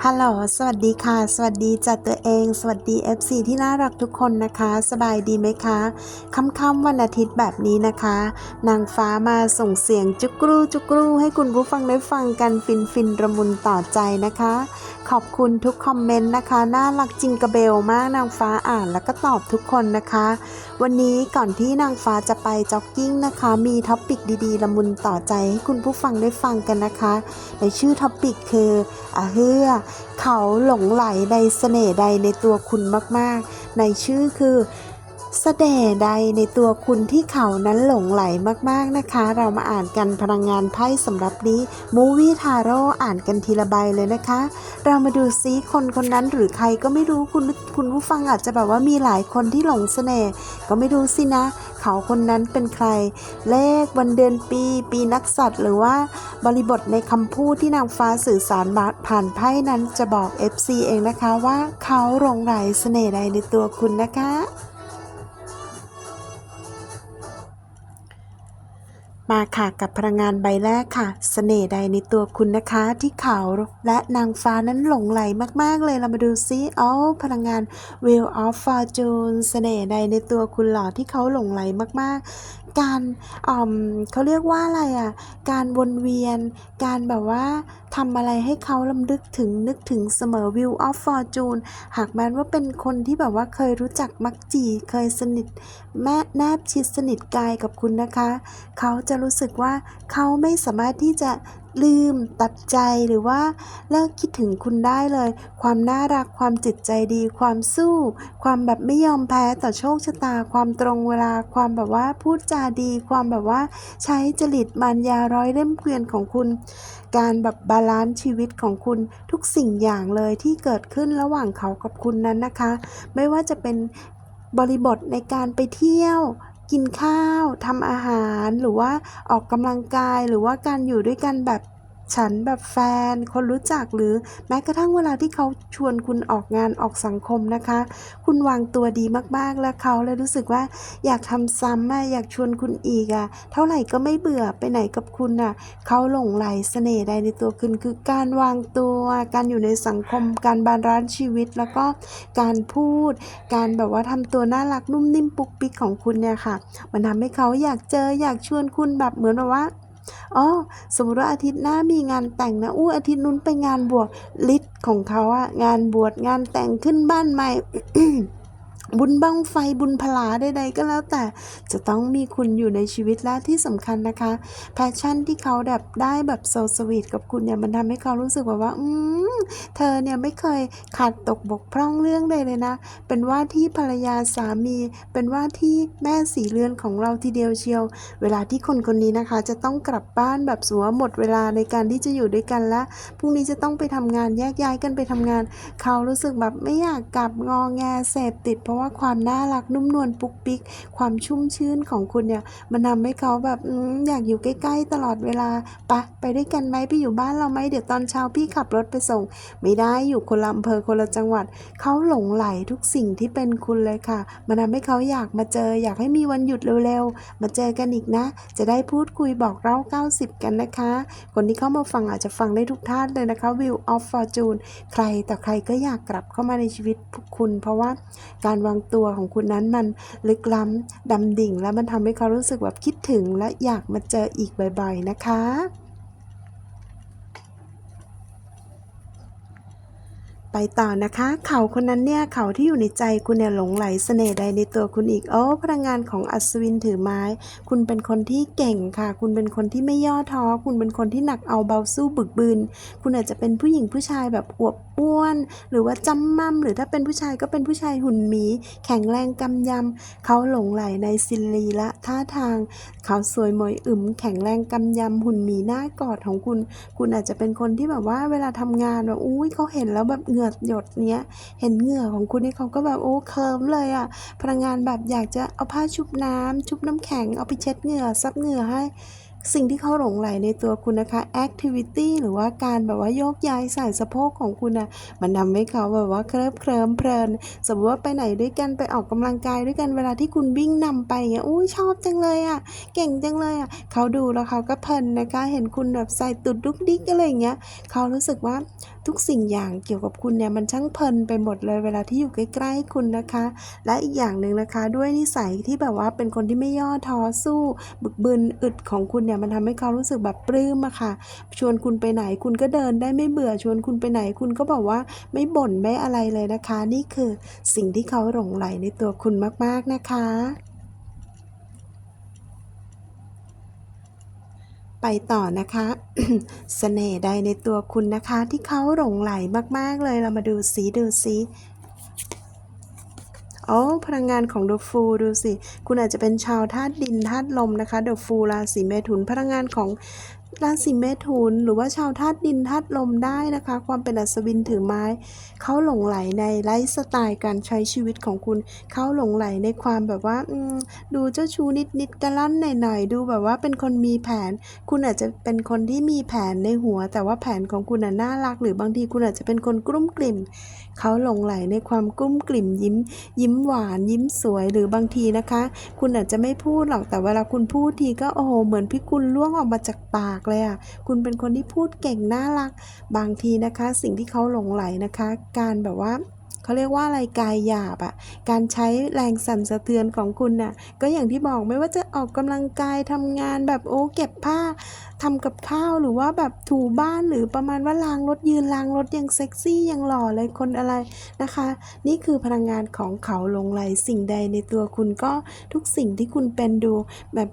ฮัลโหล สวัสดีค่ะ สวัสดีจัดตัวเอง สวัสดี FC ที่น่ารักทุกคนนะคะ สบายดีไหมคะ ค่ำๆวันอาทิตย์แบบนี้นะคะ นางฟ้ามาส่งเสียงจุกรูจุกรูให้คุณผู้ฟังได้ฟังกันฟินฟินระมุนต่อใจนะคะ ขอบคุณทุกคอมเมนต์นะคะ น่ารักจริงกระเบลมากนางฟ้าอ่านแล้วก็ตอบทุกคนนะคะ วันนี้ก่อนที่นางฟ้าจะไปจ็อกกิ้งนะคะ มีท็อปปิกดีๆละมุนต่อใจให้คุณผู้ฟังได้ฟังกันนะคะ ในชื่อท็อปปิกคืออาเฮือเขาหลงไหลในเสน่ห์ใดในตัวคุณมากๆ ในชื่อคือ เสน่ห์ใดในตัวคุณที่เขานั้นหลงไหลมากๆนะคะ เรามาอ่านกันพลังงานไพ่สำหรับนี้มูวี่ทาโร่อ่านกันทีละใบเลยนะคะ เรามาดูซิคนคนนั้นหรือใครก็ไม่รู้คุณคุณผู้ฟังอาจจะแบบว่ามีหลายคนที่หลงเสน่ห์ก็ไม่รู้สินะ เขาคนนั้นเป็นใคร เลขวันเดือนปี ปีนักสัตว์ หรือว่าบริบทในคำพูดที่นางฟ้าสื่อสารผ่านไพ่นั้นจะบอก FC เองนะคะว่าเขาหลงไหลเสน่ห์ใดในตัวคุณนะคะ มาค่ะกับพลังงานใบแรกค่ะเสน่ห์ใดในตัวคุณนะคะ ที่เขาและนางฟ้านั้นหลงไหลมาก ๆ เลยเรามาดูซิอ๋อพลังงาน Wheel of Fortune เสน่ห์ใดในตัวคุณหล่อที่เขาหลงไหลมาก ๆ การเขาเรียกว่าอะไรอะ การวนเวียน การแบบว่าทำอะไรให้เขาลำลึกถึงนึกถึงเสมอ Wheel of Fortune หากแม้ว่าเป็นคนที่แบบว่าเคยรู้จักมักจีเคยสนิทแม่แนบชิดสนิทกายกับคุณนะคะ เขาจะรู้สึกว่าเขาไม่สามารถที่จะ ลืม ตัดใจหรือว่าเลิกคิดถึงคุณได้เลย ความน่ารักความจิตใจดี ความสู้ ความแบบไม่ยอมแพ้ต่อโชคชะตา ความตรงเวลา ความแบบว่าพูดจาดี ความแบบว่าใช้จริตมารยาร้อยเล่มเกวียนของคุณ การแบบบาลานซ์ชีวิตของคุณทุกสิ่งอย่างเลยที่เกิดขึ้นระหว่างเขากับคุณนั้นนะคะ ไม่ว่าจะเป็นบริบทในการไปเที่ยว กินข้าวทำอาหารหรือว่าออกกำลังกายหรือว่าการอยู่ด้วยกันแบบ ฉันแบบแฟน คนรู้จักหรือแม้กระทั่งเวลาที่เขาชวนคุณออกงานออกสังคมนะคะ คุณวางตัวดีมากๆแล้วเขาเลยรู้สึกว่าอยากทำซ้ำอะอยากชวนคุณอีกอะเท่าไหร่ก็ไม่เบื่อไปไหนกับคุณอะเขาหลงไหลเสน่ห์ใดในตัวคุณคือการวางตัวการอยู่ในสังคม การบาลานชีวิตแล้วก็การพูด การแบบว่าทำตัวน่ารักนุ่มนิ่มปุกปิกของคุณเนี่ยค่ะ มันทำให้เขาอยากเจออยากชวนคุณแบบเหมือนแบบว่า อ๋อสมมติว่าอาทิตย์หน้ามีงานแต่งนะอู้อาทิตย์นู้นไปงานบวชลิศของเขาอะงานบวชงานแต่งขึ้นบ้านใหม่ บุญบังไฟบุญพลาใดๆก็แล้วแต่จะต้องมีคุณอยู่ในชีวิตและที่สำคัญนะคะ แพชชั่นที่เขาแบบได้แบบโซสวีทกับคุณเนี่ยมันทำให้เขารู้สึกแบบว่า อืมเธอเนี่ยไม่เคยขาดตกบกพร่องเรื่องใดเลยนะ เป็นว่าที่ภรรยาสามี เป็นว่าที่แม่สีเรือนของเราทีเดียวเชียว เวลาที่คนคนนี้นะคะ จะต้องกลับบ้านแบบสัวหมดเวลาในการที่จะอยู่ด้วยกันและพรุ่งนี้จะต้องไปทำงานแยกย้ายกันไปทำงาน เขารู้สึกแบบไม่อยากกลับงอแงเสพติดเพราะว่าความน่ารักนุ่มนวลปุกปิ๊ก ความชุ่มชื่นของคุณเนี่ยมันทำให้เขาแบบออยากอยู่ใกล้ ๆ ตลอดเวลาปะไปด้วยกันไหมไปอยู่บ้านเราไหมเดี๋ยวตอนเช้าพี่ขับรถไปส่ง ไม่ได้อยู่คนละอำเภอคนละจังหวัดเขาหลงไหลทุกสิ่งที่เป็นคุณเลยค่ะ มันทำให้เขาอยากมาเจอ อยากให้มีวันหยุดเร็วๆมาเจอกันอีกนะ จะได้พูดคุยบอกเล่า 90 กันนะคะ คนที่เข้ามาฟังอาจจะฟังได้ทุกท่านเลยนะคะ View of Fortune ใครต่อใครก็อยากกลับเข้ามาในชีวิตคุณ เพราะว่าการวางตัวของคุณนั้นมันลึกล้ำดำดิ่ง และมันทำให้เขารู้สึกแบบคิดถึงและอยากมาเจออีกบ่อยๆนะคะ ไปต่อนะคะ เขาคนนั้นเนี่ยเขาที่อยู่ในใจคุณเนี่ยหลงไหลเสน่ห์ใดในตัวคุณอีกโอ้พลังงานของอัศวินถือไม้ คุณเป็นคนที่เก่งค่ะ คุณเป็นคนที่ไม่ย่อท้อ คุณเป็นคนที่หนักเอาเบาสู้บึกบืน คุณอาจจะเป็นผู้หญิงผู้ชายแบบอวบอ้วน หรือว่าจำมั่มหรือถ้าเป็นผู้ชายก็เป็นผู้ชายหุ่นหมี แข็งแรงกำยำเขาหลงไหลในซิลีและท่าทาง เขาสวยมวยอึมแข็งแรงกำยำหุ่นหมีหน้ากอดของคุณ คุณอาจจะเป็นคนที่แบบว่าเวลาทำงานแบบอุ้ยเขาเห็นแล้วแบบเหงื่อหยดเนี้ย เห็นเหงื่อของคุณนี่เขาก็แบบโอ้เคิร์มเลยอะพลังงานแบบอยากจะเอาผ้าชุบน้ำชุบน้ำแข็งเอาไปเช็ดเหงื่อซับเหงื่อให้ สิ่งที่เขาหลงไหลในตัวคุณนะคะ activity หรือว่าการแบบว่าโยกย้ายสายสะโพกของคุณนะมันทำให้เขาแบบว่าเคลิบเคลิ้มเพลิน สมมติว่าไปไหนด้วยกันไปออกกำลังกายด้วยกันเวลาที่คุณวิ่งนำไปเงี้ยอุ้ยชอบจังเลยอะ เก่งจังเลยอะ เขาดูแล้วเขาก็เพลินนะคะ เห็นคุณแบบใส่ตุดดุกดิกอะไรเงี้ย เขารู้สึกว่าทุกสิ่งอย่างเกี่ยวกับคุณเนี่ยมันช่างเพลินไปหมดเลยเวลาที่อยู่ใกล้ๆคุณนะคะ และอีกอย่างหนึ่งนะคะ ด้วยนิสัยที่แบบว่าเป็นคนที่ไม่ย่อท้อสู้ บึกบึนอึดของคุณเนี่ยมันทำให้เขารู้สึกแบบปลื้มอะค่ะ ชวนคุณไปไหนคุณก็เดินได้ไม่เบื่อชวนคุณไปไหนคุณก็บอกว่าไม่บ่นไม่อะไรเลยนะคะ นี่คือสิ่งที่เขาหลงไหลในตัวคุณมากๆนะคะไปต่อนะคะเสน่ห์ใดในตัวคุณนะคะ ที่เขาหลงไหลมากๆเลยเรามาดูสีดูสี โอ้พลังงานของเดอะฟูดูสิ คุณอาจจะเป็นชาวธาตุดินธาตุลมนะคะเดอะฟูราศีเมถุนพลังงานของ ราศีเมถุนหรือว่าชาวธาตุดินธาตุลมได้นะคะ ความเป็นอัศวินถือไม้ เขาหลงไหลในไลฟ์สไตล์การใช้ชีวิตของคุณ เขาหลงไหลในความแบบว่าดูเจ้าชู้นิดๆกระลั่นหน่อยๆดูแบบว่าเป็นคนมีแผน คุณอาจจะเป็นคนที่มีแผนในหัว แต่ว่าแผนของคุณน่ารัก หรือบางทีคุณอาจจะเป็นคนกลุ้มกลิ่ม เขาหลงไหลในความกลุ้มกลิ่มยิ้ม ยิ้มหวาน ยิ้มสวยหรือบางทีนะคะ คุณอาจจะไม่พูดหรอกแต่เวลาคุณพูดทีก็โอ้โหเหมือนพี่กุลล่วงออกมาจากปากเลยอะ คุณเป็นคนที่พูดเก่งน่ารัก บางทีนะคะ สิ่งที่เขาหลงไหลนะคะ การแบบว่าเขาเรียกว่าอะไรกายหยาบอะ่ะ การใช้แรงสั่นสะเทือนของคุณน่ะ ก็อย่างที่บอกไม่ว่าจะออกกำลังกายทำงานแบบโอ้เก็บผ้าทำกับข้าวหรือว่าแบบถูบ้านหรือประมาณว่าล้างรถยืนล้างรถยังเซ็กซี่ยังหล่อเลยคนอะไรนะคะ นี่คือพลังงานของเขาหลงไหลสิ่งใดในตัวคุณก็ทุกสิ่งที่คุณเป็นดูแบบ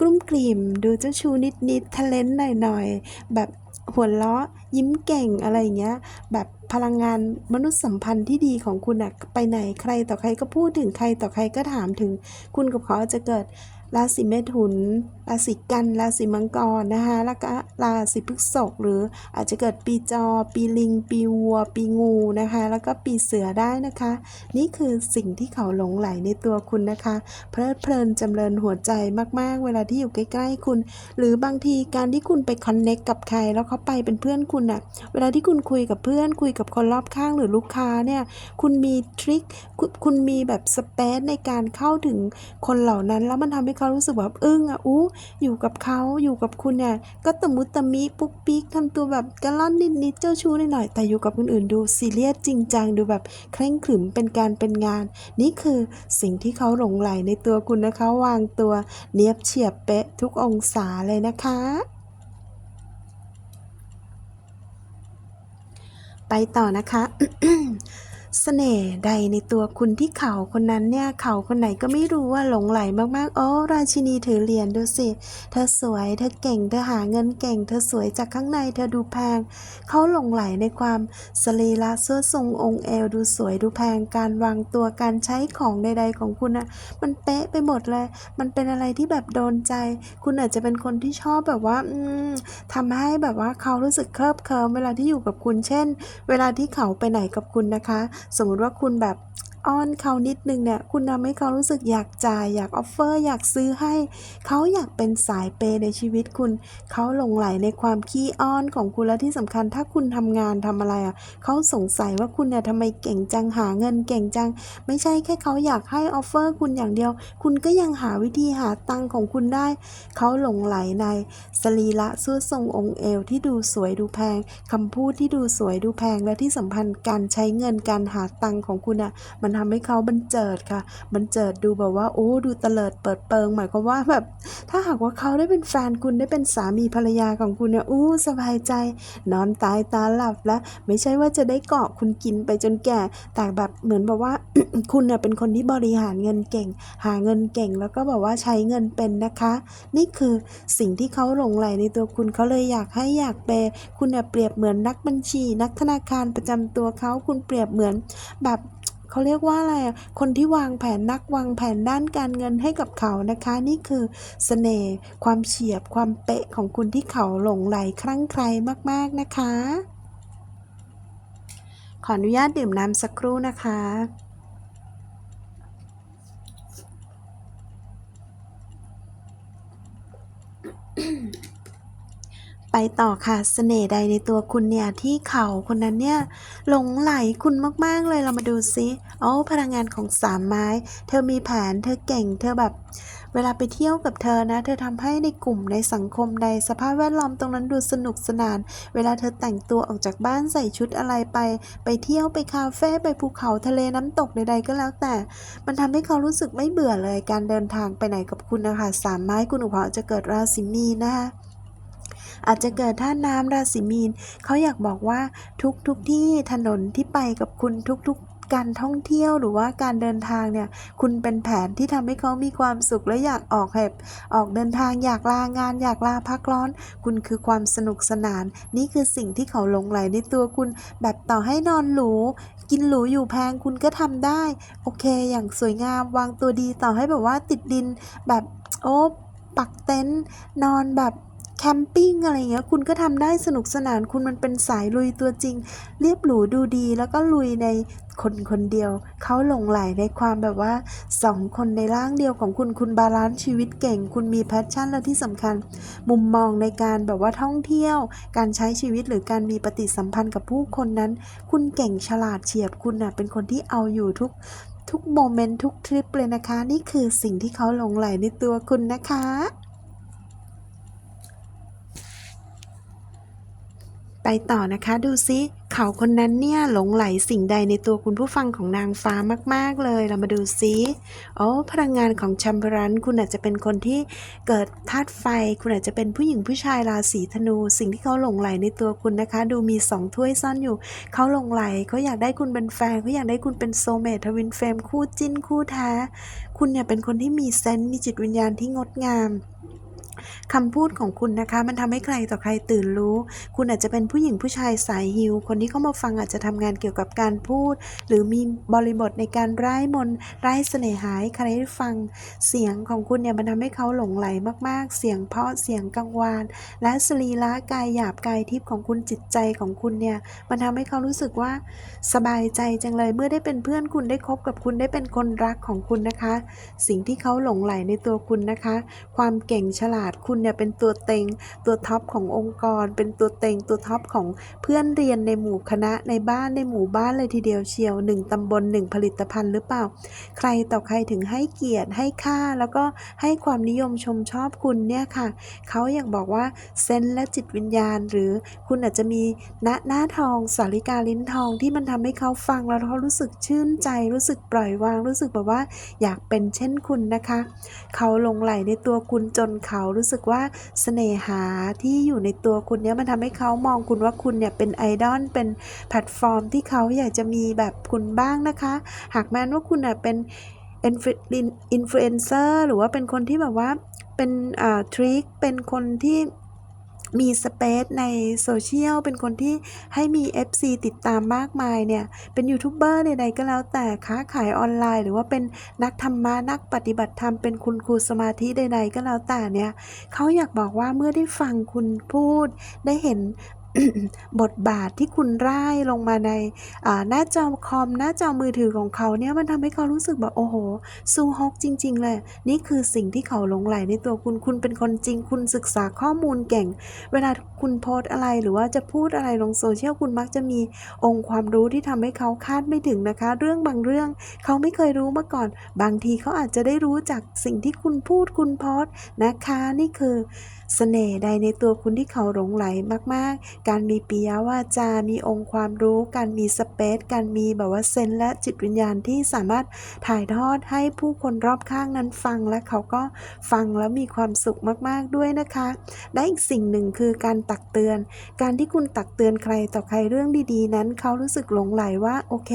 กลุ้มกลิ่ม ดูเจ้าชูนิดๆทะเลนหน่อยหน่อยๆ แบบหัวเราะยิ้มเก่งอะไรอย่างเงี้ย แบบพลังงานมนุษยสัมพันธ์ที่ดีของคุณอะไปไหนใครต่อใครก็พูดถึงใครต่อใครก็ถามถึง คุณกับเขาจะเกิด ราศีเมถุน ราศีกัน ราศีมังกรนะคะแล้วก็ราศีพฤษภหรืออาจจะเกิดปีจอ ปีลิง ปีวัว ปีงูนะคะ แล้วก็ปีเสือได้นะคะ นี่คือสิ่งที่เขาหลงไหลในตัวคุณนะคะ เพลิดเพลินจำเริญหัวใจมากๆ เวลาที่อยู่ใกล้ๆคุณ หรือบางทีการที่คุณไปคอนเน็กกับใครแล้วเขาไปเป็นเพื่อนคุณอะเวลาที่คุณคุยกับเพื่อน คุยกับคนรอบข้างหรือลูกค้าเนี่ยคุณมีทริคคุณมีแบบสเปซในการเข้าถึงคนเหล่านั้นแล้วมันทำให้เขารู้สึกแบบอึ้งอะอู้อยู่กับเขาอยู่กับคุณเนี่ยก็ตะมุตะมิปุ๊กปิ๊กทำตัวแบบกระล่อนนิดๆเจ้าชู้หน่อยๆแต่อยู่กับคนอื่นดูซีเรียสจริงจังดูแบบเคร่งขรึมเป็นการเป็นงาน นี่คือสิ่งที่เขาหลงไหลในตัวคุณนะคะ วางตัวเนียบเฉียบเป๊ะทุกองศาเลยนะคะไปต่อนะคะ สน่ห์ใดในตัวคุณที่เขาคนนั้นเนี่ยเขาคนไหนก็ไม่รู้ว่าหลงไหลมากๆ โอ้ราชินีถือเหรียญดูสิ เธอสวย เธอเก่ง เธอหาเงินเก่ง เธอสวยจากข้างใน เธอดูแพง เขาหลงไหลในความสรีระเสื้อทรงองค์เอวดูสวยดูแพง การวางตัวการใช้ของใด ๆ ของคุณอะมันเป๊ะไปหมดเลย มันเป็นอะไรที่แบบโดนใจ คุณอาจจะเป็นคนที่ชอบแบบว่า อืมทำให้แบบว่าเขารู้สึกเคลิบเคลิ้มเวลาที่อยู่กับคุณ เช่น เวลาที่เขาไปไหนกับคุณนะคะสมมุติว่าคุณแบบอ้อนเขานิดนึงเนี่ยคุณทำให้เขารู้สึกอยากจ่ายอยากออฟเฟอร์อยากซื้อให้ เขาอยากเป็นสายเปยในชีวิตคุณ เขาหลงไหลในความขี้อ้อนของคุณและที่สำคัญ ถ้าคุณทำงานทำอะไรอะเขาสงสัยว่าคุณเนี่ยทำไมเก่งจังหาเงินเก่งจัง ไม่ใช่แค่เขาอยากให้ออฟเฟอร์คุณอย่างเดียว คุณก็ยังหาวิธีหาตังของคุณได้ เขาหลงไหลในสรีระสู้อทรงองค์เอวที่ดูสวยดูแพงคำพูดที่ดูสวยดูแพงและที่สำคัญการใช้เงินการหาตังของคุณอะมันทำให้เขาบันเจิดค่ะบันเจิดดูแบบว่าโอ้ดูเตลิดเปิดเปิง หมายความว่าแบบถ้าหากว่าเขาได้เป็นแฟนคุณได้เป็นสามีภรรยาของคุณเนี่ยอู้สบายใจ นอนตายตาหลับแล้วไม่ใช่ว่าจะได้เกาะคุณกินไปจนแก่ แต่แบบเหมือนแบบว่าคุณเนี่ยเป็นคนที่บริหารเงินเก่ง หาเงินเก่งแล้วก็แบบว่าใช้เงินเป็นนะคะ นี่คือสิ่งที่เขาหลงไหลในตัวคุณเขาเลยอยากให้อยากเปย์คุณเนี่ยเปรียบเหมือนนักบัญชี นักธนาคารประจำตัวเขาคุณเปรียบเหมือนแบบ เขาเรียกว่าอะไรอะคนที่วางแผนนักวางแผนด้านการเงินให้กับเขานะคะ นี่คือเสน่ห์ความเฉียบความเป๊ะของคุณที่เขาหลงไหลคลั่งไคล้มากๆนะคะ ขออนุญาตดื่มน้ำสักครู่นะคะไป ไปต่อค่ะเสน่ห์ใดในตัวคุณเนี่ยที่เขาคนนั้นเนี่ยหลงไหลคุณมากๆเลยเรามาดูซิโอ้พลังงานของสามไม้ เธอมีแผนเธอเก่ง เธอแบบ เวลาไปเที่ยวกับเธอนะ เธอทำให้ในกลุ่มในสังคมใดสภาพแวดล้อมตรงนั้นดูสนุกสนาน เวลาเธอแต่งตัวออกจากบ้านใส่ชุดอะไรไป ไปเที่ยวไปคาเฟ่ไปภูเขาทะเลน้ำตกใดๆก็แล้วแต่ มันทำให้เขารู้สึกไม่เบื่อเลยการเดินทางไปไหนกับคุณนะคะสามไม้คุณอุปาจะเกิดราศีมีนนะคะ อาจจะเกิดท่าน้ำราศีมีนเขาอยากบอกว่าทุกทุกที่ถนนที่ไปกับคุณทุกทุกการท่องเที่ยวหรือว่าการเดินทางเนี่ย คุณเป็นแผนที่ทำให้เขามีความสุขและอยากออกแหบออกเดินทางอยากลางาน อยากลาพักร้อน คุณคือความสนุกสนาน นี่คือสิ่งที่เขาหลงไหลในตัวคุณ แบบต่อให้นอนหรู กินหรูอยู่แพงคุณก็ทำได้ โอเค อย่างสวยงามวางตัวดีต่อให้แบบว่าติดดินแบบโอ้ปักเต็นท์นอนแบบ แคมปิ้งอะไรเงี้ยคุณก็ทำได้สนุกสนานคุณมันเป็นสายลุยตัวจริง เรียบหรูดูดี แล้วก็ลุยในคนคนเดียว เขาหลงไหลในความแบบว่าสองคนในร่างเดียวของคุณคุณบาลานซ์ชีวิตเก่ง คุณมีแพชชั่นและที่สำคัญ มุมมองในการแบบว่าท่องเที่ยว การใช้ชีวิตหรือการมีปฏิสัมพันธ์กับผู้คนนั้น คุณเก่งฉลาดเฉียบคุณน่ะเป็นคนที่เอาอยู่ทุกทุกโมเมนต์ทุกทริปเลยนะคะ นี่คือสิ่งที่เขาหลงไหลในตัวคุณนะคะ ไปต่อนะคะดูซิเขาคนนั้นเนี่ยหลงไหลสิ่งใดในตัวคุณผู้ฟังของนางฟ้ามาก ๆ เลยเรามาดูซิโอ้พลังงานของชัมเบรันคุณอาจจะเป็นคนที่เกิดธาตุไฟ คุณอาจจะเป็นผู้หญิงผู้ชายราศีธนู สิ่งที่เขาหลงไหลในตัวคุณนะคะ ดูมีสองถ้วยซ่อนอยู่ เขาหลงไหลเขาอยากได้คุณเป็นแฟนเขาอยากได้คุณเป็นโซเมททวินเฟรมคู่จิ้นคู่แท้คุณเนี่ยเป็นคนที่มีเซนส์มีจิตวิญญาณที่งดงาม คำพูดของคุณนะคะ มันทำให้ใครต่อใครตื่นรู้ คุณอาจจะเป็นผู้หญิงผู้ชายสายฮิว คนที่เข้ามาฟังอาจจะทำงานเกี่ยวกับการพูด หรือมีบริบทในการร่ายมนร่ายเสน่หาให้ใครได้ฟังเสียงของคุณเนี่ยมันทำให้เขาหลงไหลมาก ๆ เสียงเพาะเสียงกังวาน และสรีระกายหยาบกายทิพย์ของคุณจิตใจของคุณเนี่ยมันทำให้เขารู้สึกว่าสบายใจจังเลยเมื่อได้เป็นเพื่อนคุณได้คบกับคุณได้เป็นคนรักของคุณนะคะ สิ่งที่เขาหลงไหลในตัวคุณนะคะ ความเก่งฉลาดคุณเนี่ยเป็นตัวเต็งตัวท็อปขององค์กร เป็นตัวเต็งตัวท็อปของเพื่อนเรียนในหมู่คณะในบ้านในหมู่บ้านเลยทีเดียวเชียวหนึ่งตำบลหนึ่งผลิตภัณฑ์หรือเปล่า ใครต่อใครถึงให้เกียรติให้ค่าแล้วก็ให้ความนิยมชมชอบคุณเนี่ยค่ะเขาอยากบอกว่าเซนและจิตวิญญาณ หรือคุณอาจจะมีณหน้าทองสาริกาลิ้นทองที่มันทำให้เขาฟังแล้วเขารู้สึกชื่นใจ รู้สึกปล่อยวางรู้สึกแบบว่า อยากเป็นเช่นคุณนะคะ เขาลงไหลในตัวคุณจนเขารู้สึกว่าเสน่หาที่อยู่ในตัวคุณเนี่ยมันทำให้เขามองคุณว่าคุณเนี่ยเป็นไอดอลเป็นแพลตฟอร์มที่เขาอยากจะมีแบบคุณบ้างนะคะ หากแม้นว่าคุณเน่ยเป็นอินฟลูเอนเซอร์หรือว่าเป็นคนที่แบบว่าเป็นอ่าทริคเป็นคนที่ มีสเปซในโซเชียลเป็นคนที่ให้มี FC ติดตามมากมายเนี่ย เป็นยูทูบเบอร์ใดๆก็แล้วแต่ค้าขายออนไลน์ หรือว่าเป็นนักธรรมะนักปฏิบัติธรรมเป็นคุณครูสมาธิใดๆก็แล้วแต่เนี่ยเขาอยากบอกว่าเมื่อได้ฟังคุณพูด ได้เห็น บทบาทที่คุณร่ายลงมาในาหน้าจอคอมหน้าจอมือถือของเขาเนี่ยมันทำให้เขารู้สึกแบบโอ้โหซูฮกจริง ๆ เลย นี่คือสิ่งที่เขาหลงไหลในตัวคุณคุณเป็นคนจริง คุณศึกษาข้อมูลเก่ง เวลาคุณโพสอะไรหรือว่าจะพูดอะไรลงโซเชียลคุณมักจะมีองค์ความรู้ที่ทำให้เขาคาดไม่ถึงนะคะ เรื่องบางเรื่องเขาไม่เคยรู้มาก่อน บางทีเขาอาจจะได้รู้จากสิ่งที่คุณพูดคุณโพสนะคะ นี่คือ เสน่ห์ใดในตัวคุณที่เขาหลงไหลมากๆ การมีปิยวาจา มีองค์ความรู้ การมีสเปซ การมีแบบว่าเซนและจิตวิญญาณที่สามารถถ่ายทอดให้ผู้คนรอบข้างนั้นฟังและเขาก็ฟังแล้วมีความสุขมากๆด้วยนะคะ และอีกสิ่งหนึ่งคือการตักเตือน การที่คุณตักเตือนใครต่อใครเรื่องดีๆ นั้น เขารู้สึกหลงไหลว่าโอเค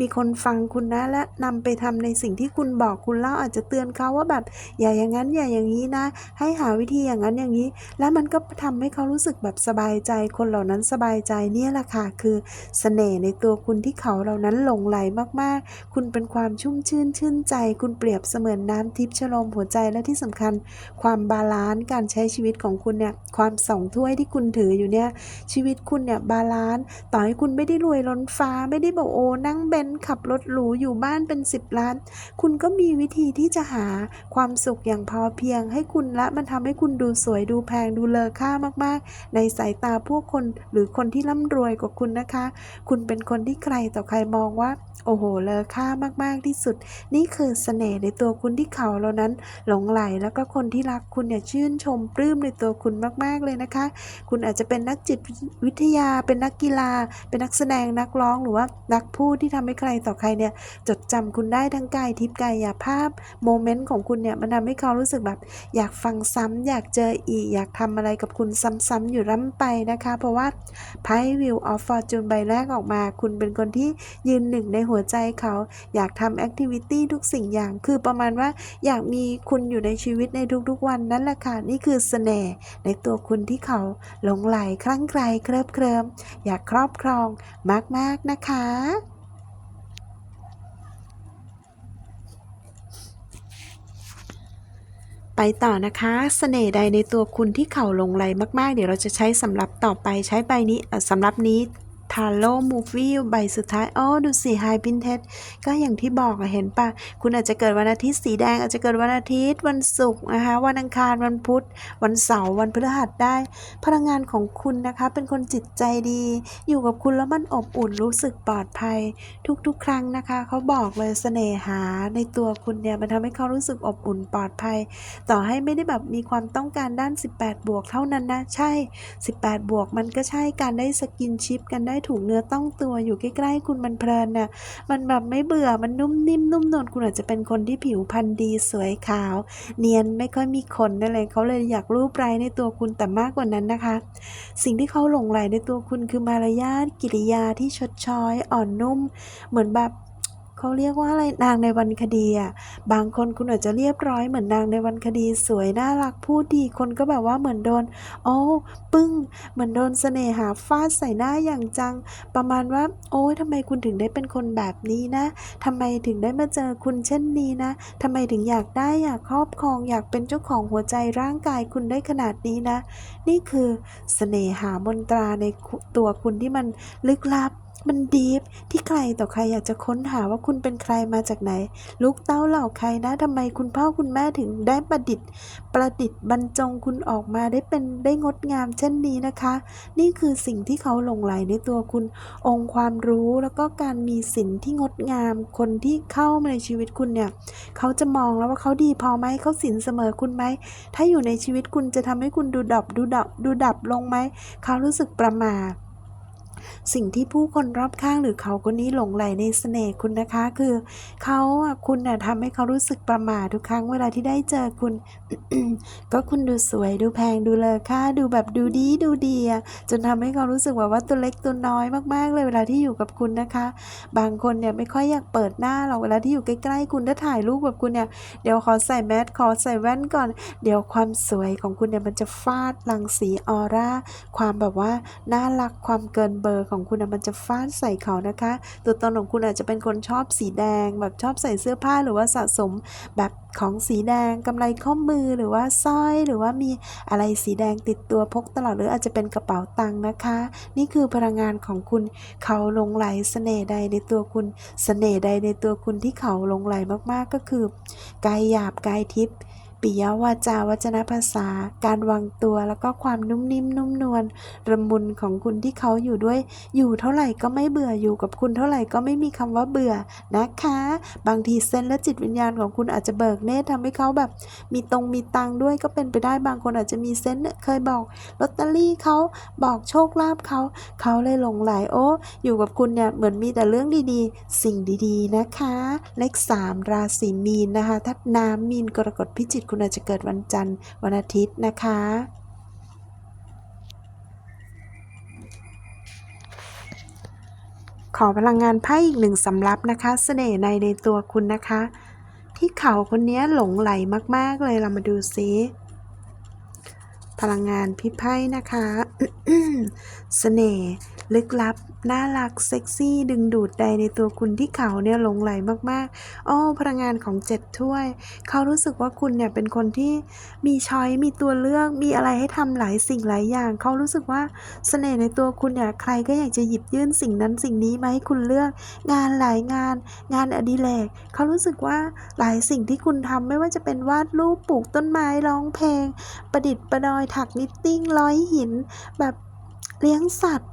มีคนฟังคุณนะและนำไปทำในสิ่งที่คุณบอกคุณเล่าอาจจะเตือนเขาว่าแบบอย่าอย่างนั้นอย่าอย่างนี้นะ ให้หาวิธีอย่างนั้นอย่างนี้ แล้วมันก็ทำให้เขารู้สึกแบบสบายใจ คนเหล่านั้นสบายใจเนี่ยแหละค่ะ คือเสน่ห์ในตัวคุณที่เขาเหล่านั้นหลงไหลมากๆ คุณเป็นความชุ่มชื่นชื่นใจ คุณเปรียบเสมือนน้ำทิพย์ชโลมหัวใจและที่สำคัญ ความบาลานซ์การใช้ชีวิตของคุณเนี่ยความสองถ้วยที่คุณถืออยู่เนี่ยชีวิตคุณเนี่ยบาลานซ์ต่อให้คุณไม่ได้รวยล้นฟ้าไม่ได้บอกโอ้นั่งเบนซ์ขับรถหรูอยู่บ้านเป็น 10 ล้าน คุณก็มีวิธีที่จะหาความสุขอย่างพอเพียงให้คุณและมันทำให้คุณดูสวยดูแพงดูเลอค่ามากๆ ในสายตาพวกคนหรือคนที่ร่ำรวยกว่าคุณนะคะ คุณเป็นคนที่ใครต่อใครมองว่า โอ้โหเลอค่ามากๆที่สุด นี่คือเสน่ห์ในตัวคุณที่เขาเหล่านั้น หลงไหลแล้วก็คนที่รักคุณเนี่ยชื่นชมปลื้มในตัวคุณมากๆเลยนะคะ คุณอาจจะเป็นนักจิตวิทยา เป็นนักกีฬา เป็นนักแสดงนักร้องหรือว่านักพูดที่ทำให้ใครต่อใครเนี่ยจดจำคุณได้ทั้งกายทิพย์กายภาพโมเมนต์ของคุณเนี่ยมันทำให้เขารู้สึกแบบ อยากฟังซ้ำอยากเจออีก อยากทำอะไรกับคุณซ้ำๆอยู่ร่ำไปนะคะ เพราะว่าไพ่วิวออฟฟอร์จูนใบแรกออกมา คุณเป็นคนที่ยืนหนึ่งในหัวใจเขา อยากทำแอคทิวิตี้ทุกสิ่งอย่าง คือประมาณว่าอยากมีคุณอยู่ในชีวิตในทุกๆวันนั่นแหละค่ะ นี่คือเสน่ห์ในตัวคุณที่เขาหลงไหลคลั่งไคล้เคลิบเคลิมอยากครอบครองมากๆนะคะ ไปต่อนะคะเสน่ห์ใดในตัวคุณที่เข่าลงไหลมากๆ เดี๋ยวเราจะใช้สำหรับต่อไปใช้ใบนี้สำหรับนี้ ทาโร่มูฟวี่ใบสุดท้ายอ๋อดูสิไฮพินเทสก็อย่างที่บอกเห็นปะคุณอาจจะเกิดวันอาทิตย์สีแดงอาจจะเกิดวันอาทิตย์ วันศุกร์นะคะวันอังคารวันพุธ วันเสาร์วันพฤหัสได้ พลังงานของคุณนะคะ เป็นคนจิตใจดี อยู่กับคุณแล้วมันอบอุ่นรู้สึกปลอดภัย ทุกๆ ครั้งนะคะ เขาบอกเลยเสน่หาในตัวคุณเนี่ยมันทำให้เขารู้สึกอบอุ่นปลอดภัย ต่อให้ไม่ได้แบบมีความต้องการด้าน 18 บวกเท่านั้นนะใช่ 18 บวกมันก็ใช่การได้สกินชิปกันได้ถูกเนื้อต้องตัวอยู่ใกล้ๆคุณมันเพลินน่ะมันแบบไม่เบื่อมันนุ่มนิ่มนุ่มนวลคุณอาจจะเป็นคนที่ผิวพรรณดีสวยขาว เนียนไม่ค่อยมีขนอะไรเขาเลยอยากรูปไรในตัวคุณแต่มากกว่านั้นนะคะ สิ่งที่เขาหลงไหลในตัวคุณคือมารยาทกิริยาที่ชดช้อยอ่อนนุ่ม เหมือนแบบ เขาเรียกว่าอะไรนางในวันคดีอะบางคนคุณอาจจะเรียบร้อยเหมือนนางในวันคดีสวยน่ารักพูดดีคนก็แบบว่าเหมือนโดนโอ้ปึ้ง เหมือนโดนเสน่หาฟาดใส่หน้าอย่างจัง ประมาณว่า โอ้ยทำไมคุณถึงได้เป็นคนแบบนี้นะทำไมถึงได้มาเจอคุณเช่นนี้นะทำไมถึงอยากได้อยากครอบครองอยากเป็นเจ้าของหัวใจร่างกายคุณได้ขนาดนี้นะ นี่คือเสน่หามนตราในตัวคุณที่มันลึกลับ มันดีฟที่ใครต่อใครอยากจะค้นหาว่าคุณเป็นใครมาจากไหน ลูกเต้าเหล่าใครนะทำไมคุณพ่อคุณแม่ถึงได้ประดิษฐ์ ประดิษฐ์บรรจงคุณออกมาได้เป็นได้งดงามเช่นนี้นะคะ นี่คือสิ่งที่เขาหลงไหลในตัวคุณ องค์ความรู้แล้วก็การมีสินที่งดงาม คนที่เข้ามาในชีวิตคุณเนี่ยเขาจะมองแล้วว่าเขาดีพอไหมเขาสินเสมอคุณไหมถ้าอยู่ในชีวิตคุณจะทำให้คุณดูดับดูดับดูดับลงไหมเขารู้สึกประมาท สิ่งที่ผู้คนรอบข้างหรือเขาคนนี้หลงไหลในเสน่ห์คุณนะคะ คือเขาอะคุณน่ะทำให้เขารู้สึกประหม่าทุกครั้งเวลาที่ได้เจอคุณ ก็คุณดูสวยดูแพงดูเลอค่าดูแบบดูดีดูดีอะจนทำให้เขารู้สึกแบบว่าตัวเล็กตัวน้อยมากๆ เลยเวลาที่อยู่กับคุณนะคะ บางคนเนี่ยไม่ค่อยอยากเปิดหน้าหรอกเวลาที่อยู่ใกล้ๆคุณถ้าถ่ายรูปกับคุณเนี่ยเดี๋ยวขอใส่แมสขอใส่แว่นก่อน เดี๋ยวความสวยของคุณเนี่ยมันจะฟาดรังสีออร่าความแบบว่าน่ารักความเกินเบอร์ของคุณนะมันจะฟาดใส่เขานะคะ ตัวตนของคุณอาจจะเป็นคนชอบสีแดง แบบชอบใส่เสื้อผ้าหรือว่าสะสมแบบของสีแดงกำไรข้อมือหรือว่าสร้อยหรือว่ามีอะไรสีแดงติดตัวพกตลอดหรืออาจจะเป็นกระเป๋าตังค์นะคะ นี่คือพลังงานของคุณเขาลงไหลเสน่ห์ใดในตัวคุณเสน่ห์ใดในตัวคุณที่เขาลงไหลมากๆก็คือ กายหยาบกายทิพย์ ปิยวาจาวัจนภาษา การวางตัวแล้วก็ความนุ่มนิ่มนุ่มนวลระมุนของคุณที่เขาอยู่ด้วย อยู่เท่าไหร่ก็ไม่เบื่ออยู่กับคุณเท่าไหร่ก็ไม่มีคำว่าเบื่อนะคะ บางทีเซนและจิตวิญญาณของคุณอาจจะเบิกเนตรทำให้เขาแบบ มีตรงมีตังด้วยก็เป็นไปได้บางคนอาจจะมีเซนส์เนี่ยเคยบอกลอตเตอรี่เขาบอกโชคลาภเขาเขาเลยหลงไหลโอ้อยู่กับคุณเนี่ยเหมือนมีแต่เรื่องดีๆ สิ่งดีๆนะคะ เลข3ราศีมีนนะคะถ้าน้ำมีนกรกฎพิจิกคุณอาจจะเกิดวันจันทร์วันอาทิตย์นะคะ ขอพลังงานไพ่อีกหนึ่งสำรับนะคะ เสน่ห์ในในตัวคุณนะคะ ที่เขาคนนี้หลงไหลมาก ๆ เลยเรามาดูซิพลังงานพี่ไพ่นะคะ เสน่ห์ ลึกลับ น่ารัก เซ็กซี่ ดึงดูดใดในตัวคุณที่เขาเนี่ยหลงไหลมากๆ อ้อพลังงานของเจ็ดถ้วย เขารู้สึกว่าคุณเนี่ยเป็นคนที่มีช้อยมีตัวเลือก มีอะไรให้ทำหลายสิ่งหลายอย่าง เขารู้สึกว่าเสน่ห์ในตัวคุณเนี่ยใครก็อยากจะหยิบยื่นสิ่งนั้นสิ่งนี้มาให้คุณเลือก งานหลายงาน งานอดิเรกเขารู้สึกว่าหลายสิ่งที่คุณทำไม่ว่าจะเป็นวาดรูปปลูกต้นไม้ร้องเพลง ประดิษฐ์ประดอยถักนิตติ้งร้อยหินแบบเลี้ยงสัตว์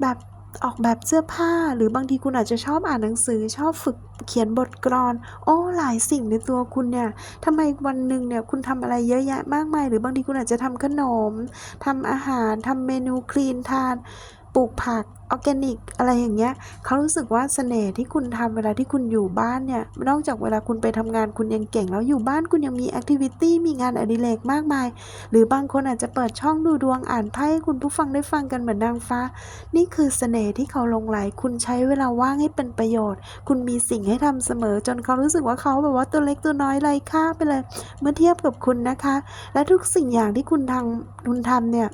แบบออกแบบเสื้อผ้าหรือบางทีคุณอาจจะชอบอ่านหนังสือชอบฝึกเขียนบทกลอน โอ้หลายสิ่งในตัวคุณเนี่ยทำไมวันหนึ่งเนี่ยคุณทำอะไรเยอะแยะมากมาย หรือบางทีคุณอาจจะทำขนมทำอาหารทำเมนูคลีนทาน ปลูกผักออร์แกนิก อะไรอย่างเงี้ยเขารู้สึกว่าเสน่ห์ที่คุณทำเวลาที่คุณอยู่บ้านเนี่ย นอกจากเวลาคุณไปทำงานคุณยังเก่ง แล้วอยู่บ้านคุณยังมีแอคทิวิตี้มีงานอดิเรกมากมาย หรือบางคนอาจจะเปิดช่องดูดวงอ่านไพ่ให้คุณผู้ฟังได้ฟังกันเหมือนนางฟ้า นี่คือเสน่ห์ที่เขาลงไหลคุณใช้เวลาว่างให้เป็นประโยชน์ คุณมีสิ่งให้ทำเสมอ จนเขารู้สึกว่าเขาแบบว่าตัวเล็กตัวน้อยไร้ค่าไปเลย เมื่อเทียบกับคุณนะคะ และทุกสิ่งอย่างที่คุณทำคุณทำเนี่ย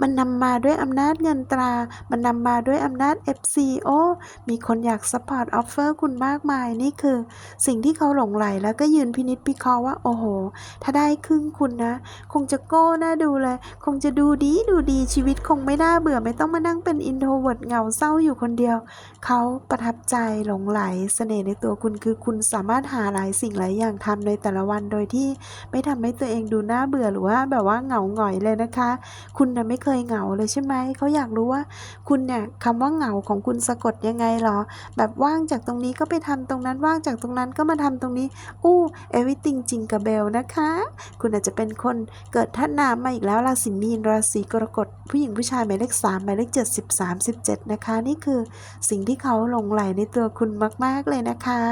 มันนำมาด้วยอำนาจเงินตรา มันนำมาด้วยอำนาจ FC โอมีคนอยากสปอร์ตออฟเฟอร์คุณมากมาย นี่คือ สิ่งที่เขาหลงไหลแล้วก็ยืนพินิจพิเคราะห์ว่า โอ้โห ถ้าได้ครึ่งคุณนะ คงจะโก้น่าดูเลย คงจะดูดีดูดีชีวิตคงไม่น่าเบื่อไม่ต้องมานั่งเป็นอินโทรเวิร์ดเหงาเศร้าอยู่คนเดียวเขาประทับใจหลงไหลเสน่ห์ในตัวคุณคือคุณสามารถหาหลายสิ่งหลายอย่างทำในแต่ละวันโดยที่ไม่ทำให้ตัวเองดูน่าเบื่อหรือว่าแบบว่าเหงาหงอยเลยนะคะ คุณน่ะไม่เคยเหงาเลยใช่ไหมเขาอยากรู้ว่า คุณเนี่ยคำว่าเหงาของคุณสะกดยังไงเหรอ แบบว่างจากตรงนี้ก็ไปทำตรงนั้นว่างจากตรงนั้นก็มาทำตรงนี้ อู้ everything จริงกับเบลนะคะ คุณอาจจะเป็นคนเกิดท่านน้ำมาอีกแล้วราศีมีนราศีกรกฎผู้หญิงผู้ชายหมายเลขสามหมายเลขเจ็ดสิบสามสิบเจ็ดนะคะ นี่คือสิ่งที่เขาหลงไหลในตัวคุณมาก ๆ เลยนะคะ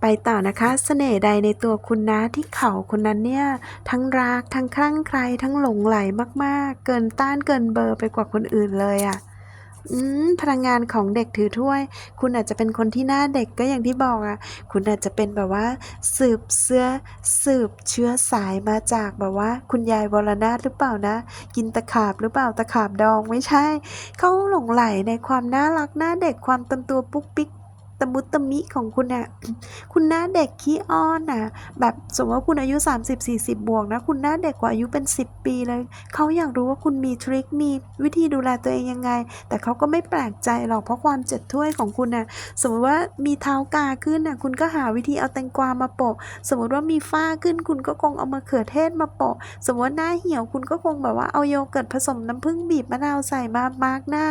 ไปต่อนะคะเสน่ห์ใดในตัวคุณนะที่เขาคนนั้นเนี่ย ทั้งรักทั้งคลั่งใครทั้งหลงไหลมาก ๆ เกินต้านเกินเบอร์ไปกว่าคนอื่นเลยอะ่ะ อืมพลังงานของเด็กถือถ้วย คุณอาจจะเป็นคนที่หน้าเด็กก็อย่างที่บอกอะ่ะ คุณอาจจะเป็นแบบว่า สืบเสื้อสืบเชื้อสายมาจากแบบว่า คุณยายวรนาถหรือเปล่านะ กินตะขาบหรือเปล่าตะขาบดองไม่ใช่เขาหลงไหลในความน่ารักหน้าเด็กความตนตัวปุ๊กปิ๊ก ตะมุตะมิของคุณน่ะ คุณหน้าเด็กขี้อ้อนน่ะ แบบสมมติว่าคุณอายุ 30-40 บวกนะ คุณหน้าเด็กกว่าอายุเป็น 10 ปีเลย เขาอยากรู้ว่าคุณมีทริค มีวิธีดูแลตัวเองยังไง แต่เขาก็ไม่แปลกใจหรอกเพราะความเจ็ดถ้วยของคุณน่ะ สมมติว่ามีเท้ากาขึ้นน่ะ คุณก็หาวิธีเอาแตงกวามาโปะ สมมติว่ามีฝ้าขึ้น คุณก็คงเอามะเขือเทศมาโปะ สมมติว่าหน้าเหี่ยว คุณก็คงแบบว่าเอาโยเกิร์ตผสมน้ำผึ้งบีบมะนาวใส่มามาร์กหน้า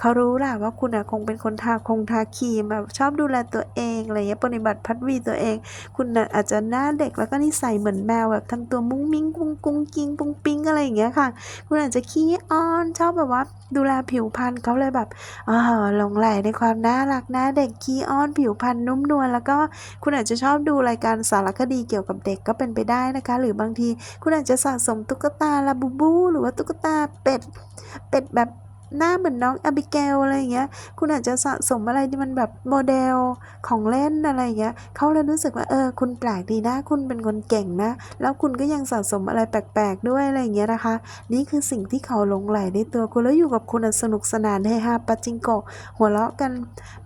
เขารู้แหละว่าคุณอะคงเป็นคนทาคงทาครีมแบบชอบดูแลตัวเองอะไรเงี้ยปฏิบัติพัดวีตัวเอง คุณอาจจะหน้าเด็กแล้วก็นิสัยเหมือนแมวแบบทำตัวมุ้งมิ้งกุ้งกุ้งกิ้งปุ้งปิ้งอะไรอย่างเงี้ยค่ะ คุณอาจจะขี้อ้อนชอบแบบว่า ดูแลผิวพรรณเขาเลยแบบอ่าหลงไหลในความน่ารักหน้าเด็กขี้อ้อนผิวพรรณนุ่มนวลแล้วก็คุณอาจจะชอบดูรายการสารคดีเกี่ยวกับเด็กก็เป็นไปได้นะคะ หรือบางทีคุณอาจจะสะสมตุ๊กตาลาบูบู หรือว่าตุ๊กตาเป็ดเป็ดแบบ หน้าเหมือนน้องอบิเกลอะไรอย่างเงี้ย คุณอาจจะสะสมอะไรที่มันแบบโมเดลของเล่นอะไรอย่างเงี้ยเขาเลยรู้สึกว่าเออ คุณแปลกดีนะ คุณเป็นคนเก่งนะ แล้วคุณก็ยังสะสมอะไรแปลกๆด้วยอะไรอย่างเงี้ยนะคะ นี่คือสิ่งที่เขาหลงไหลในตัวคุณแล้วอยู่กับคุณสนุกสนานเฮฮาปาจิงโกหัวเราะกัน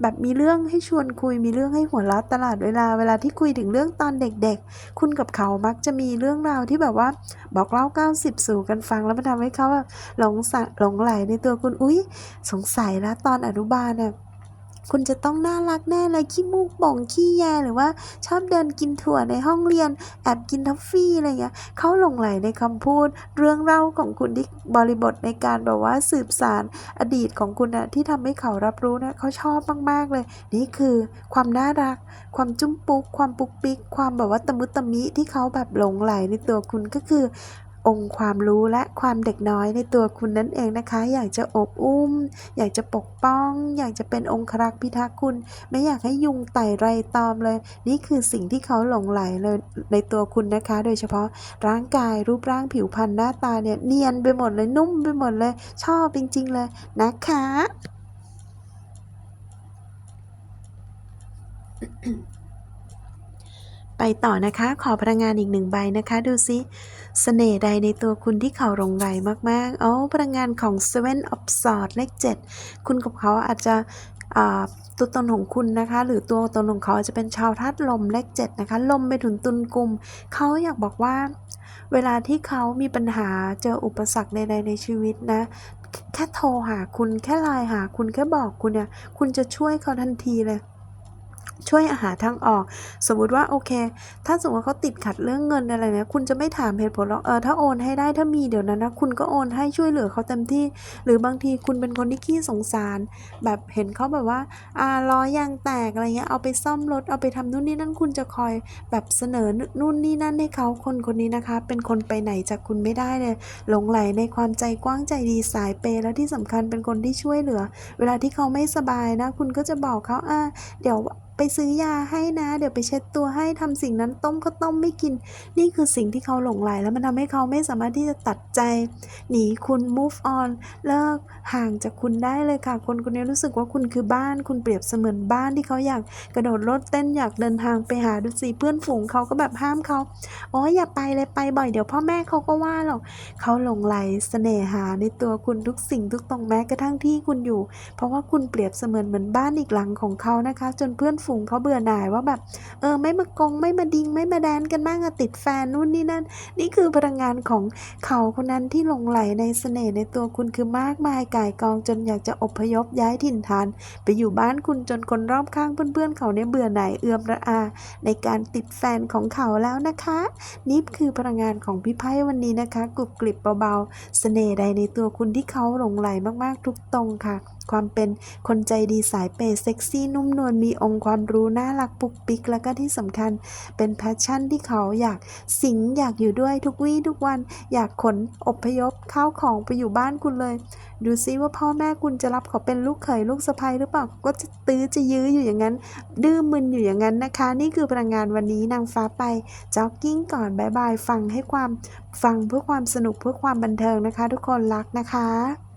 แบบมีเรื่องให้ชวนคุย มีเรื่องให้หัวเราะตลอดเวลา เวลาที่คุยถึงเรื่องตอนเด็ก ๆ คุณกับเขามักจะมีเรื่องราวที่แบบว่า บอกเล่า 90 สู่กันฟังแล้วมันทำให้เขาแบบหลงสะหลงไหลในตัวคุณอุ๊ย สงสัยแล้วตอนอนุบาลเนี่ยคุณจะต้องน่ารักแน่เลยขี้มูกป่งขี้แยหรือว่าชอบเดินกินถั่วในห้องเรียน แอบกินทัฟฟี่อะไรเงี้ยเขาหลงไหลในคำพูด เรื่องเล่าของคุณที่บริบทในการแบบว่าสืบสารอดีตของคุณนะที่ทำให้เขารับรู้นะเขาชอบมากๆเลย นี่คือความน่ารัก ความจุ้มปุ๊กความปุกปิก ความแบบว่าตะมุตะมิที่เขาแบบหลงไหลในตัวคุณก็คือ องค์ความรู้และความเด็กน้อยในตัวคุณนั่นเองนะคะ อยากจะอบอุ้ม อยากจะปกป้อง อยากจะเป็นองครักษ์พิทักษ์คุณ ไม่อยากให้ยุงไต่ไรตอมเลย นี่คือสิ่งที่เขาหลงไหลเลยในตัวคุณนะคะ โดยเฉพาะร่างกายรูปร่างผิวพรรณหน้าตาเนี่ยเนียนไปหมดเลยนุ่มไปหมดเลย ชอบจริง ๆ เลยนะคะ ไปต่อนะคะ ขอพลังงานอีกหนึ่งใบนะคะ ดูซิเสน่ห์ใดในตัวคุณที่เขาหลงไหลมากๆ โอ้พลังงานของ Seven of Swords เลข 7 คุณกับเขาอาจจะตัวตนของคุณนะคะ หรือตัวตนของเขาอาจจะเป็นชาวธาตุลมเลข7นะคะ ลมไปถึงตุลกลุ่มเขาอยากบอกว่า เวลาที่เขามีปัญหาเจออุปสรรคใดๆในชีวิตนะ แค่โทรหาคุณแค่ไลน์หาคุณแค่บอกคุณเนี่ยคุณจะช่วยเขาทันทีเลย ช่วยหาทางออก สมมุติว่าโอเค ถ้าสมมติว่าเขาติดขัดเรื่องเงินอะไรเนี่ยคุณจะไม่ถามเหตุผลหรอกเออถ้าโอนให้ได้ถ้ามีเดี๋ยวนั้นนะคุณก็โอนให้ช่วยเหลือเขาเต็มที่ หรือบางทีคุณเป็นคนที่ขี้สงสาร แบบเห็นเขาแบบว่าอ่าล้อยางแตกอะไรเงี้ยเอาไปซ่อมรถเอาไปทำนู่นนี่นั่นคุณจะคอยแบบเสนอนู่นนี่นั่นให้เขาคนคนนี้นะคะ เป็นคนไปไหนจากคุณไม่ได้เลยหลงไหลในความใจกว้างใจดีสายเปย์แล้วที่สำคัญเป็นคนที่ช่วยเหลือ เวลาที่เขาไม่สบายนะ คุณก็จะบอกเขาอ่าเดี๋ยว ไปซื้อยาให้นะ เดี๋ยวไปเช็ดตัวให้ทำสิ่งนั้นต้มก็ต้มไม่กิน นี่คือสิ่งที่เขาหลงไหลแล้วมันทำให้เขาไม่สามารถที่จะตัดใจ หนีคุณ move on เลิกห่างจากคุณได้เลยค่ะ คนคนนี้รู้สึกว่าคุณคือบ้าน คุณเปรียบเสมือนบ้านที่เขาอยากกระโดดรถเต้นอยากเดินทางไปหาดูสิเพื่อนฝูงเขาก็แบบห้ามเขาโอ้ยอย่าไปเลยไปบ่อยเดี๋ยวพ่อแม่เขาก็ว่าหรอกเขาหลงไหลเสน่หาในตัวคุณทุกสิ่งทุกตรงแม้กระทั่งที่คุณอยู่ เพราะว่าคุณเปรียบเสมือนเหมือนบ้านอีกหลังของเขานะคะ จนเพื่อนฝงเขาเบื่อหน่ายว่าแบบเออไม่มากงไม่มาดิงไม่มาแดนกันบ้างอะติดแฟนนู่นนี่นั่น นี่คือพลังงานของเขาคนนั้นที่หลงไหลในเสน่ห์ในตัวคุณคือมากมายก่ายกองจนอยากจะอพยพย้ายถิ่นฐาน ไปอยู่บ้านคุณจนคนรอบข้างเพื่อนๆเขาเนี่ยเบื่อหน่ายเอือมระอา ในการติดแฟนของเขาแล้วนะคะ นี่คือพลังงานของพี่ไพ่วันนี้นะคะกรุบกริบเบาๆเสน่ห์ใดในตัวคุณที่เขาหลงไหลมากๆทุกตรงค่ะ ความเป็นคนใจดีสายเปย์เซ็กซี่นุ่มนวลมีองค์ความรู้น่ารักปุกปิกแล้วก็ที่สำคัญเป็นแพชชั่นที่เขาอยากสิงอยากอยู่ด้วยทุกวี่ทุกวัน อยากขนอพยพข้าวของไปอยู่บ้านคุณเลย ดูซิว่าพ่อแม่คุณจะรับเขาเป็นลูกเขยลูกสะใภ้หรือเปล่าก็จะตื้อจะยื้ออยู่อย่างนั้น ดื้อมึนอยู่อย่างนั้นนะคะ นี่คือพลังงานวันนี้นางฟ้าไปจ็อกกิ้งก่อนบายบายฟังให้ความฟังเพื่อความสนุกเพื่อความบันเทิงนะคะ ทุกคนรักนะคะ